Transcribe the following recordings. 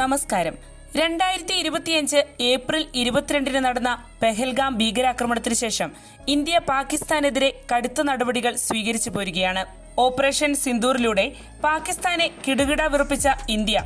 നമസ്കാരം. രണ്ടായിരത്തി ഇരുപത്തിയഞ്ച് ഏപ്രിൽ ഇരുപത്തിരണ്ടിന് നടന്ന പെഹൽഗാം ഭീകരാക്രമണത്തിന് ശേഷം ഇന്ത്യ പാകിസ്ഥാനെതിരെ കടുത്ത നടപടികൾ സ്വീകരിച്ചു പോരുകയാണ്. ഓപ്പറേഷൻ സിന്ദൂറിലൂടെ പാകിസ്ഥാനെ കിടുകിട വിറപ്പിച്ച ഇന്ത്യ.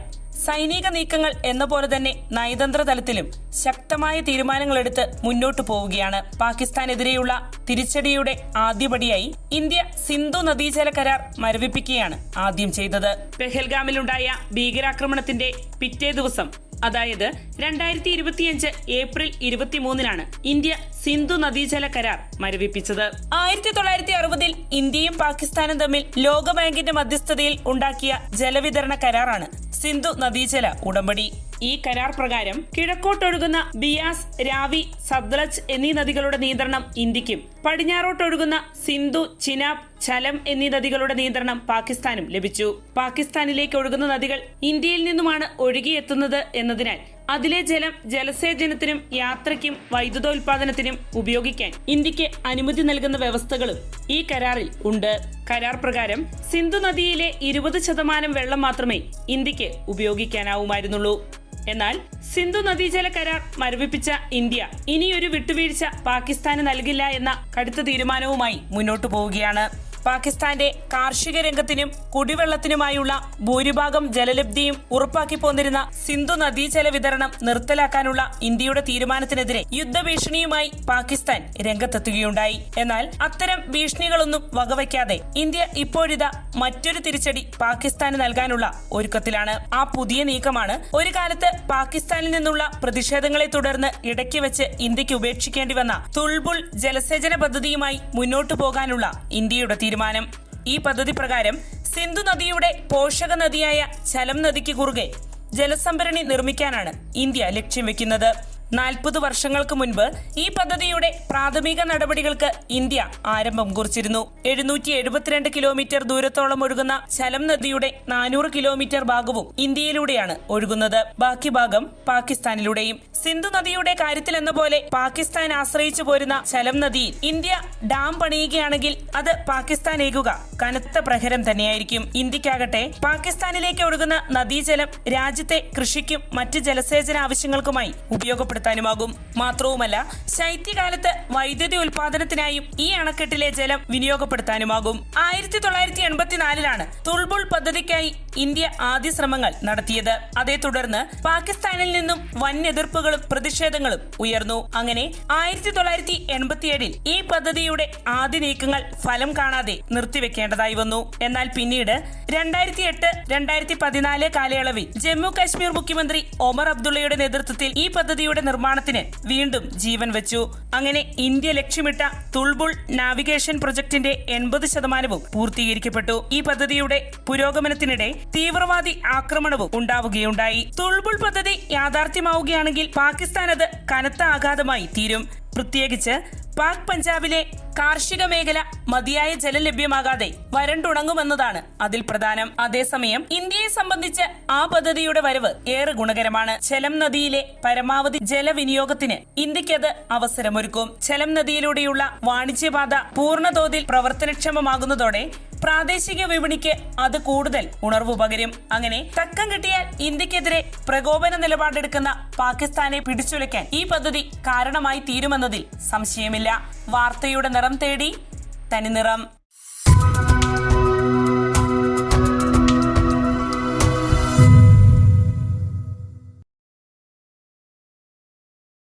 സൈനിക നീക്കങ്ങൾ എന്ന പോലെ തന്നെ നയതന്ത്ര തലത്തിലും ശക്തമായ തീരുമാനങ്ങളെടുത്ത് മുന്നോട്ടു പോവുകയാണ്. പാകിസ്ഥാനെതിരെയുള്ള തിരിച്ചടിയുടെ ആദ്യപടിയായി ഇന്ത്യ സിന്ധു നദീജല കരാർ മരവിപ്പിക്കുകയാണ് ആദ്യം ചെയ്തത്. പെഹൽഗാമിലുണ്ടായ ഭീകരാക്രമണത്തിന്റെ പിറ്റേ ദിവസം അതായത് രണ്ടായിരത്തി ഇരുപത്തിയഞ്ച് ഏപ്രിൽ ഇരുപത്തിമൂന്നിനാണ് ഇന്ത്യ സിന്ധു നദീജല കരാർ മരവിപ്പിച്ചത്. ആയിരത്തി തൊള്ളായിരത്തി അറുപതിൽ ഇന്ത്യയും പാകിസ്ഥാനും തമ്മിൽ ലോകബാങ്കിന്റെ മധ്യസ്ഥതയിൽ ഉണ്ടാക്കിയ ജലവിതരണ കരാറാണ് സിന്ധു നദീജല ഉടമ്പടി. ഈ കരാർ പ്രകാരം കിഴക്കോട്ടൊഴുകുന്ന ബിയാസ് രാവി സത്ലജ് എന്നീ നദികളുടെ നിയന്ത്രണം ഇന്ത്യക്കും. പടിഞ്ഞാറോട്ടൊഴുകുന്ന സിന്ധു ചിനാബ് ചലം എന്നീ നദികളുടെ നിയന്ത്രണം പാകിസ്ഥാനും ലഭിച്ചു. പാകിസ്ഥാനിലേക്ക് ഒഴുകുന്ന നദികൾ ഇന്ത്യയിൽ നിന്നുമാണ് ഒഴുകിയെത്തുന്നത് എന്നതിനാൽ അതിലെ ജലം ജലസേചനത്തിനും യാത്രയ്ക്കും വൈദ്യുതോൽപാദനത്തിനും ഉപയോഗിക്കാൻ ഇന്ത്യയ്ക്ക് അനുമതി നൽകുന്ന വ്യവസ്ഥകളും ഈ കരാറിൽ ഉണ്ട്. കരാർ പ്രകാരം സിന്ധു നദിയിലെ ഇരുപത് ശതമാനം വെള്ളം മാത്രമേ ഇന്ത്യയ്ക്ക് ഉപയോഗിക്കാനാവുമായിരുന്നുള്ളൂ. എന്നാൽ സിന്ധു നദീജല കരാർ മരവിപ്പിച്ച ഇന്ത്യ ഇനിയൊരു വിട്ടുവീഴ്ച പാകിസ്ഥാന് നൽകില്ല എന്ന കടുത്ത തീരുമാനവുമായി മുന്നോട്ടു പോവുകയാണ്. പാകിസ്ഥാന്റെ കാർഷിക രംഗത്തിനും കുടിവെള്ളത്തിനുമായുള്ള ഭൂരിഭാഗം ജലലബ്ധിയും ഉറപ്പാക്കി പോന്നിരുന്ന സിന്ധു നദീജല വിതരണം നിർത്തലാക്കാനുള്ള ഇന്ത്യയുടെ തീരുമാനത്തിനെതിരെ യുദ്ധഭീഷണിയുമായി പാകിസ്ഥാൻ രംഗത്തെത്തുകയുണ്ടായി. എന്നാൽ അത്തരം ഭീഷണികളൊന്നും വകവയ്ക്കാതെ ഇന്ത്യ ഇപ്പോഴിതാ മറ്റൊരു തിരിച്ചടി പാകിസ്ഥാന് നൽകാനുള്ള ഒരുക്കത്തിലാണ്. ആ പുതിയ നീക്കമാണ് ഒരു കാലത്ത് പാകിസ്ഥാനിൽ നിന്നുള്ള പ്രതിഷേധങ്ങളെ തുടർന്ന് ഇടയ്ക്ക് വെച്ച് ഇന്ത്യയ്ക്ക് ഉപേക്ഷിക്കേണ്ടി വന്ന തുൾബുൾ ജലസേചന പദ്ധതിയുമായി മുന്നോട്ടു പോകാനുള്ള ഇന്ത്യയുടെ തീരുമാനം. ഈ പദ്ധതി പ്രകാരം സിന്ധു നദിയുടെ പോഷക നദിയായ ചലം നദിക്ക് കുറുകെ ജലസംഭരണി നിർമ്മിക്കാനാണ് ഇന്ത്യ ലക്ഷ്യം വെക്കുന്നത്. നാൽപ്പത് വർഷങ്ങൾക്ക് മുൻപ് ഈ പദ്ധതിയുടെ പ്രാഥമിക നടപടികൾക്ക് ഇന്ത്യ ആരംഭം കുറിച്ചിരുന്നു. എഴുന്നൂറ്റി എഴുപത്തിരണ്ട് കിലോമീറ്റർ ദൂരത്തോളം ഒഴുകുന്ന ചലം നദിയുടെ നാനൂറ് കിലോമീറ്റർ ഭാഗവും ഇന്ത്യയിലൂടെയാണ് ഒഴുകുന്നത്. ബാക്കി ഭാഗം പാകിസ്ഥാനിലൂടെയും. സിന്ധു നദിയുടെ കാര്യത്തിൽ എന്ന പോലെ പാകിസ്ഥാൻ ആശ്രയിച്ചു പോരുന്ന ചലം നദിയിൽ ഇന്ത്യ ഡാം പണിയുകയാണെങ്കിൽ അത് പാകിസ്ഥാൻ ഏകുക കനത്ത പ്രഹരം തന്നെയായിരിക്കും. ഇന്ത്യക്കാകട്ടെ പാകിസ്ഥാനിലേക്ക് ഒഴുകുന്ന നദീജലം രാജ്യത്തെ കൃഷിക്കും മറ്റ് ജലസേചന ആവശ്യങ്ങൾക്കുമായി ഉപയോഗപ്പെടുത്താനുമാകും മാത്രവുമല്ല ശൈത്യകാലത്ത് വൈദ്യുതി ഉൽപാദനത്തിനായും ഈ അണക്കെട്ടിലെ ജലം വിനിയോഗപ്പെടുത്താനുമാകും. ആയിരത്തി തൊള്ളായിരത്തി എൺപത്തിനാലിലാണ് തുൾബുൾ പദ്ധതിക്കായി ഇന്ത്യ ആദ്യ ശ്രമങ്ങൾ നടത്തിയത്. അതേ തുടർന്ന് പാകിസ്ഥാനിൽ നിന്നും വൻ എതിർപ്പുകളും പ്രതിഷേധങ്ങളും ഉയർന്നു. അങ്ങനെ ആയിരത്തി തൊള്ളായിരത്തി എൺപത്തിയേഴിൽ ഈ പദ്ധതിയുടെ ആദ്യ നീക്കങ്ങൾ ഫലം കാണാതെ നിർത്തിവെക്കേണ്ടതായി വന്നു. എന്നാൽ പിന്നീട് രണ്ടായിരത്തി എട്ട് രണ്ടായിരത്തി പതിനാല് കാലയളവിൽ ജമ്മു കാശ്മീർ മുഖ്യമന്ത്രി ഒമർ അബ്ദുള്ളയുടെ നേതൃത്വത്തിൽ ഈ പദ്ധതിയുടെ നിർമ്മാണത്തിന് വീണ്ടും ജീവൻ വെച്ചു. അങ്ങനെ ഇന്ത്യ ലക്ഷ്യമിട്ട തുൾബുൾ നാവിഗേഷൻ പ്രൊജക്ടിന്റെ എൺപത് ശതമാനവും പൂർത്തീകരിക്കപ്പെട്ടു. ഈ പദ്ധതിയുടെ പുരോഗമനത്തിനിടെ തീവ്രവാദി ആക്രമണവും ഉണ്ടാവുകയുണ്ടായി. തുൾബുൾ പദ്ധതി യാഥാർത്ഥ്യമാവുകയാണെങ്കിൽ പാകിസ്ഥാൻ അത് കനത്ത ആഘാതമായി തീരും. പ്രത്യേകിച്ച് പാക് പഞ്ചാബിലെ കാർഷിക മേഖല മതിയായ ജലം ലഭ്യമാകാതെ വരണ്ടുണങ്ങുമെന്നതാണ് അതിൽ പ്രധാനം. അതേസമയം ഇന്ത്യയെ സംബന്ധിച്ച് ആ പദ്ധതിയുടെ വരവ് ഏറെ ഗുണകരമാണ്. ചെലം നദിയിലെ പരമാവധി ജലവിനിയോഗത്തിന് ഇന്ത്യക്കത് അവസരമൊരുക്കും. ചെലം നദിയിലൂടെയുള്ള വാണിജ്യപാത പൂർണതോതിൽ പ്രവർത്തനക്ഷമമാകുന്നതോടെ പ്രാദേശിക വിപണിക്ക് അത് കൂടുതൽ ഉണർവ് പകരും. അങ്ങനെ തക്കം കിട്ടിയാൽ ഇന്ത്യക്കെതിരെ പ്രകോപന നിലപാടെടുക്കുന്ന പാകിസ്ഥാനെ പിടിച്ചുലയ്ക്കാൻ ഈ പദ്ധതി കാരണമായി തീരുമെന്നതിൽ സംശയമില്ല. വാർത്തയുടെ നിറം തേടി തനിനിറം